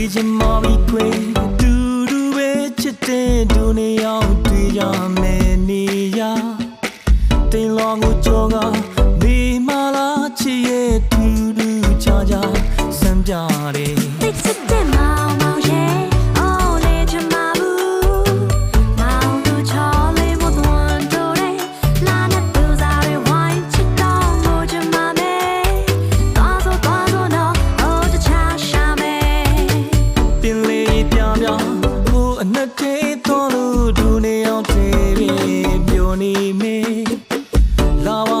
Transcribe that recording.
တေးချင်မော်ပြီးခွေတူတူပဲချစ်တဲ့ဒုနေအောင်တွေ့ရမယ်နေရတင်လောကိုကြောကမေမာလာချစ်ရဲ့တူတူချာချာစံပြတယ်သိချစ်တဲ့မော Lava